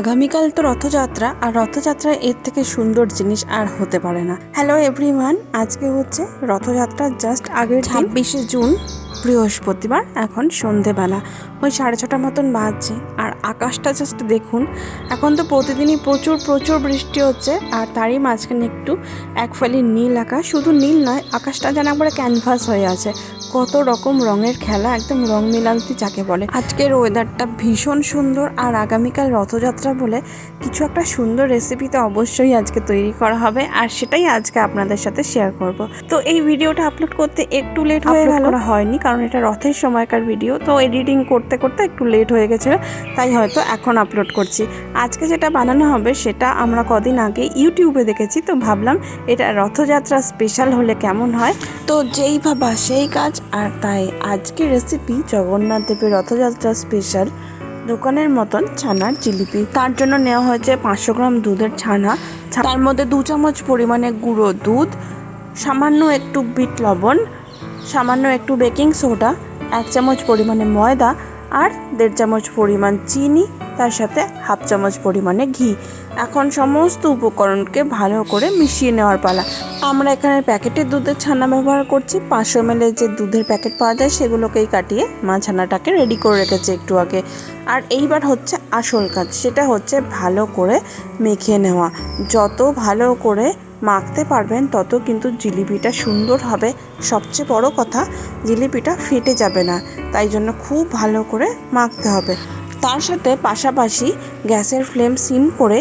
আগামীকাল তো রথযাত্রা, আর রথযাত্রায় এর থেকে সুন্দর জিনিস আর হতে পারে না। হ্যালো এভরিওয়ান আজকে হচ্ছে রথযাত্রার জাস্ট আগের ছাব্বিশে জুন। বৃহস্পতিবার এখন সন্ধেবেলা। ওই সাড়ে ছটার মতন বাজছে আর আকাশটা জাস্ট দেখুন। এখন তো প্রতিদিনই প্রচুর প্রচুর বৃষ্টি হচ্ছে আর তারই মাঝখানে একটু এক ফালি নীল আকাশ। শুধু নীল নয় আকাশটা যেন একবারে ক্যানভাস হয়ে আছে। কত রকম রঙের খেলা একদম রং মিলান্তি যাকে বলে। আজকের ওয়েদারটা ভীষণ সুন্দর আর আগামীকাল রথযাত্রা বলে কিছু একটা সুন্দর রেসিপি তো অবশ্যই আজকে তৈরি করা হবে আর সেটাই আজকে আপনাদের সাথে শেয়ার করব। তো এই ভিডিওটা আপলোড করতে একটু লেট হয়ে গেল। হয়নি কারণ এটা রথের সময়কার ভিডিও তো এডিটিং করতে করতে একটু লেট হয়ে গেছিল, তাই হয়তো এখন আপলোড করছি। আজকে যেটা বানানো হবে সেটা আমরা কদিন আগে ইউটিউবে দেখেছি, তো ভাবলাম এটা রথযাত্রা স্পেশাল হলে কেমন হয়? তো যেই ভাবা সেই কাজ, আর তাই আজকের রেসিপি জগন্নাথ দেবের রথযাত্রা স্পেশাল দোকানের মতন ছানার জিলিপি। তার জন্য নেওয়া হয়েছে পাঁচশো গ্রাম দুধের ছানা তার মধ্যে দু চামচ পরিমাণে গুঁড়ো দুধ, সামান্য একটু বিট লবণ সামান্য একটু বেকিং সোডা, এক চামচ পরিমাণে ময়দা আর দেড় চামচ পরিমাণ চিনি, তার সাথে হাফ চামচ পরিমাণে ঘি। এখন সমস্ত উপকরণকে ভালো করে মিশিয়ে নেওয়ার পালা। আমরা এখানে প্যাকেটের দুধের ছানা ব্যবহার করছি। পাঁচশো এম যে দুধের প্যাকেট পাওয়া যায়, সেগুলোকেই কাটিয়ে মা ছানাটাকে রেডি করে রেখেছে একটু আগে। আর এইবার হচ্ছে আসল কাজ, সেটা হচ্ছে ভালো করে মেখে নেওয়া। যত ভালো করে মাখতে পারবেন, তত কিন্তু জিলিপিটা সুন্দর হবে। সবচেয়ে বড় কথা, জিলিপিটা ফেটে যাবে না, তাই জন্য খুব ভালো করে মাখতে হবে। তার সাথে পাশাপাশি গ্যাসের ফ্লেম সিম করে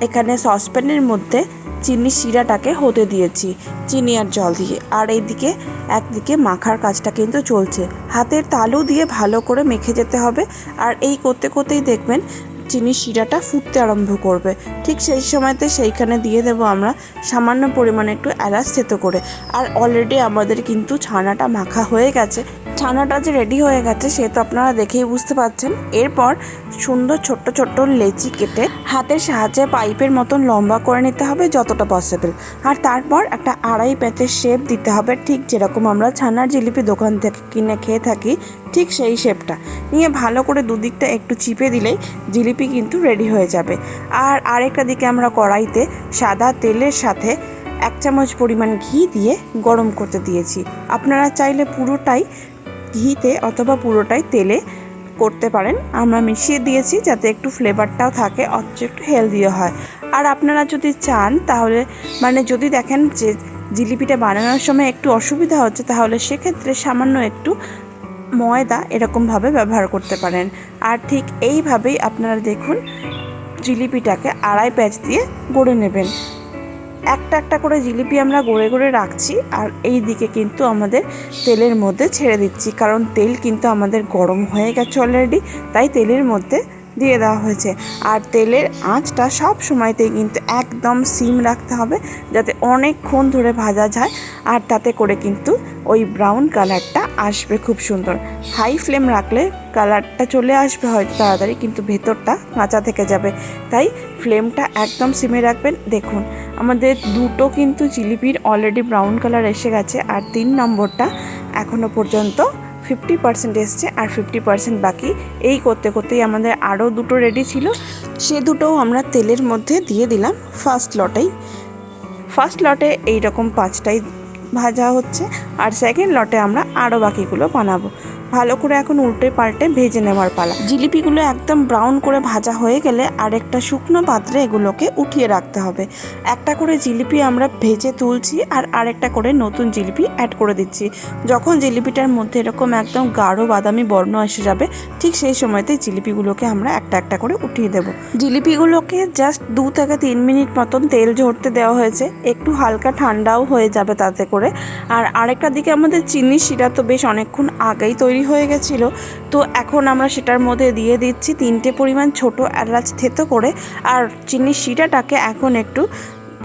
এখানে সসপ্যানের মধ্যে চিনি শিরাটাকে হতে দিয়েছি, চিনি আর জল দিয়ে। আর এইদিকে, একদিকে মাখার কাজটা কিন্তু চলছে। হাতের তালু দিয়ে ভালো করে মেখে যেতে হবে। আর এই করতে করতেই দেখবেন চিনি শিরাটা ফুটতে আরম্ভ করবে। ঠিক সেই সময়তে সেইখানে দিয়ে দেব আমরা সামান্য পরিমাণে একটু এলাচ সেতো করে। আর অলরেডি আমাদের কিন্তু ছানাটা মাখা হয়ে গেছে। ছানাটা যে রেডি হয়ে গেছে, সে তো আপনারা দেখেই বুঝতে পারছেন। এরপর সুন্দর ছোট্ট ছোট্ট লেচি কেটে হাতের সাহায্যে পাইপের মতন লম্বা করে নিতে হবে যতটা পসিবল আর তারপর একটা আড়াই প্যাচের শেপ দিতে হবে, ঠিক যেরকম আমরা ছানার জিলিপি দোকান থেকে কিনে খেয়ে থাকি, ঠিক সেই শেপটা নিয়ে ভালো করে দুদিকটা একটু চিপে দিলেই জিলিপি কিন্তু রেডি হয়ে যাবে। আর আরেকটা দিকে আমরা কড়াইতে সাদা তেলের সাথে এক চামচ পরিমাণ ঘি দিয়ে গরম করতে দিয়েছি। আপনারা চাইলে পুরোটাই ঘিতে অথবা পুরোটাই তেলে করতে পারেন। আমরা মিশিয়ে দিয়েছি যাতে একটু ফ্লেভারটাও থাকে, অথচ একটু হেলদিও হয়। আর আপনারা যদি চান তাহলে মানে যদি দেখেন যে জিলিপিটা বানানোর সময় একটু অসুবিধা হচ্ছে, তাহলে সেক্ষেত্রে সামান্য একটু ময়দা এরকমভাবে ব্যবহার করতে পারেন। আর ঠিক এইভাবেই আপনারা দেখুন, জিলিপিটাকে আড়াই প্যাচ দিয়ে গড়ে নেবেন। একটা একটা করে জিলিপি আমরা গড়ে গড়ে রাখছি আর এই দিকে কিন্তু আমাদের তেলের মধ্যে ছেড়ে দিচ্ছি। কারণ তেল কিন্তু আমাদের গরম হয়ে গেছে অলরেডি তাই তেলের মধ্যে দিয়ে দেওয়া হয়েছে। আর তেলের আঁচটা সব সময়তেই কিন্তু একদম সিম রাখতে হবে যাতে অনেকক্ষণ ধরে ভাজা যায় আর তাতে করে কিন্তু ওই ব্রাউন কালারটা আসবে খুব সুন্দর। হাই ফ্লেম রাখলে কালারটা চলে আসবে হয়তো তাড়াতাড়ি কিন্তু ভেতরটা কাঁচা থেকে যাবে। তাই ফ্লেমটা একদম সিমে রাখবেন। দেখুন, আমাদের দুটো কিন্তু জিলিপির অলরেডি ব্রাউন কালার এসে গেছে আর তিন নম্বরটা এখনও পর্যন্ত ফিফটি পার্সেন্ট এসছে আর ফিফটি পার্সেন্ট বাকি। এই করতে করতেই আমাদের আরও দুটো রেডি ছিল। সে দুটোও আমরা তেলের মধ্যে দিয়ে দিলাম ফার্স্ট লটেই ফার্স্ট লটে এই রকম পাঁচটাই ভাজা হচ্ছে। আর সেকেন্ড লটে আমরা আরও বাকিগুলো বানাবো। ভালো করে এখন উল্টে পাল্টে ভেজে নেওয়ার পালা। জিলিপিগুলো একদম ব্রাউন করে ভাজা হয়ে গেলে আরেকটা শুকনো পাত্রে এগুলোকে উঠিয়ে রাখতে হবে। একটা করে জিলিপি আমরা ভেজে তুলছি আর আরেকটা করে নতুন জিলিপি অ্যাড করে দিচ্ছি। যখন জিলিপিটার মধ্যে এরকম একদম গাঢ় বাদামি বর্ণ এসে যাবে, ঠিক সেই সময়তে জিলিপিগুলোকে আমরা একটা একটা করে উঠিয়ে দেব। জিলিপিগুলোকে জাস্ট দু থেকে তিন মিনিট মতন তেল ঝরতে দেওয়া হয়েছে। একটু হালকা ঠান্ডাও হয়ে যাবে তাতে করে। আর আরেকটা দিকে আমাদের চিনি শিরা তো বেশ অনেকক্ষণ আগেই তৈরি হয়ে গেছিল। তো এখন আমরা সেটার মধ্যে দিয়ে দিচ্ছি তিনটে পরিমাণ ছোট এলাচ থেতো করে। আর চিনির শিরাটাকে এখন একটু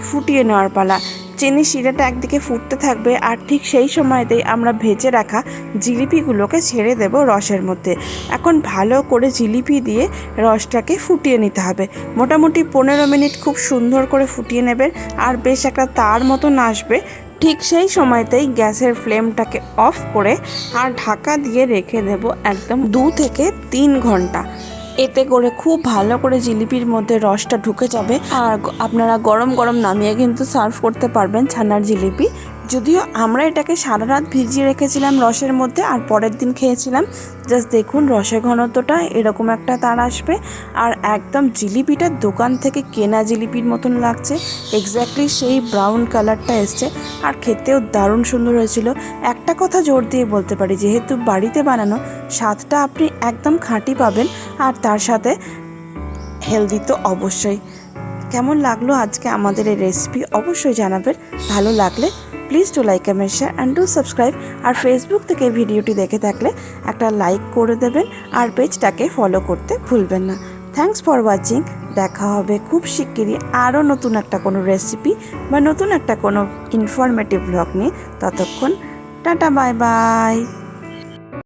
ফুটিয়ে নেওয়ার পালা। চিনি শিরাটা একদিকে ফুটতে থাকবে আর ঠিক সেই সময়তেই আমরা ভেজে রাখা জিলিপিগুলোকে ছেড়ে দেব রসের মধ্যে। এখন ভালো করে জিলিপি দিয়ে রসটাকে ফুটিয়ে নিতে হবে। মোটামুটি পনেরো মিনিট খুব সুন্দর করে ফুটিয়ে নেবেন। আর বেশ একটা তার মতন আসবে ঠিক সেই সময়তেই গ্যাসের ফ্লেমটাকে অফ করে আর ঢাকা দিয়ে রেখে দেব একদম দু থেকে তিন ঘণ্টা। এতে করে খুব ভালো করে জিলিপির মধ্যে রসটা ঢুকে যাবে। আর আপনারা গরম গরম নামিয়ে কিন্তু সার্ভ করতে পারবেন ছানার জিলিপি। যদিও আমরা এটাকে সারা রাত ভিজিয়ে রেখেছিলাম রসের মধ্যে আর পরের দিন খেয়েছিলাম। জাস্ট দেখুন রসের ঘনত্বটা, এরকম একটা তার আসবে। আর একদম জিলিপিটা দোকান থেকে কেনা জিলিপির মতন লাগছে। এক্স্যাক্টলি সেই ব্রাউন কালারটা এসছে। আর খেতেও দারুণ সুন্দর হয়েছিল। একটা কথা জোর দিয়ে বলতে পারি, যেহেতু বাড়িতে বানানো, স্বাদটা আপনি একদম খাঁটি পাবেন। আর তার সাথে হেলদি তো অবশ্যই। কেমন লাগল আজকে আমাদের এই রেসিপি অবশ্যই জানাবেন। ভালো লাগলে please to like comment share and to subscribe R Facebook থেকে ভিডিওটি দেখে থাকলে একটা লাইক করে দেবেন আর পেজটাকে ফলো করতে ভুলবেন না। থ্যাংকস ফর ওয়াচিং দেখা হবে খুব শিগগিরই আরও নতুন একটা কোনো রেসিপি বা নতুন একটা কোনো ইনফরমেটিভ ব্লগ নিয়ে। ততক্ষণ টাটা বাই বাই